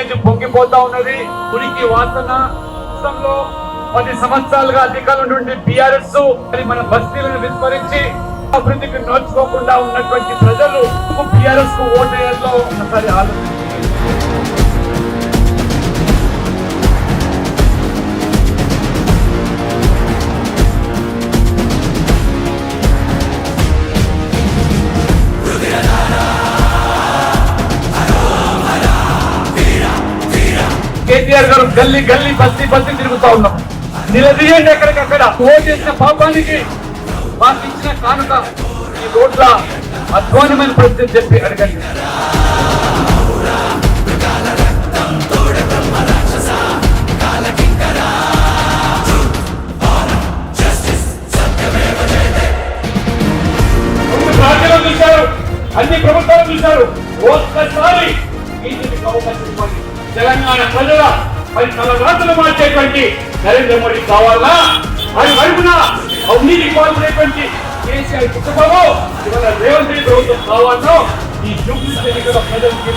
Drainage పొంగిపోతా ఉన్నది. ఉనికి వాసన. పది సంవత్సరాలుగా అధికారులు బిఆర్ఎస్ మన బస్తీలను విస్మరించి అభివృద్ధికి నోచుకోకుండా ఉన్నటువంటి ప్రజలు బిఆర్ఎస్కు ఓటేయడంలో ఒకసారి ఆలోచించారు కేటీఆర్ గారు గల్లీ గల్లీ బస్తీ బస్తీ తిరుగుతా ఉన్నాం. నిలదీయండి ఎక్కడికక్కడ. ఓటు చేసిన పాపానికి మాకు ఇచ్చిన కానుక ఈ రోడ్ల అధ్వానమైన పరిస్థితి చెప్పి అడగండి. అన్ని ప్రభుత్వాలు చూశారు. ఒక్కసారి బీజేపీకి అవకాశం ఇవ్వండి. తెలంగాణ ప్రజల మరి తన రాత్రులు మార్చేటువంటి నరేంద్ర మోడీ కావాలా? అది వైపున అవినీతి పాల్గొనేటువంటి కేసీఆర్ కుటుంబము ఇవాళ రేవంత్ రెడ్డి ప్రభుత్వం కావాలో? ఈ జూబ్లీ ఎన్నికల ప్రజలకి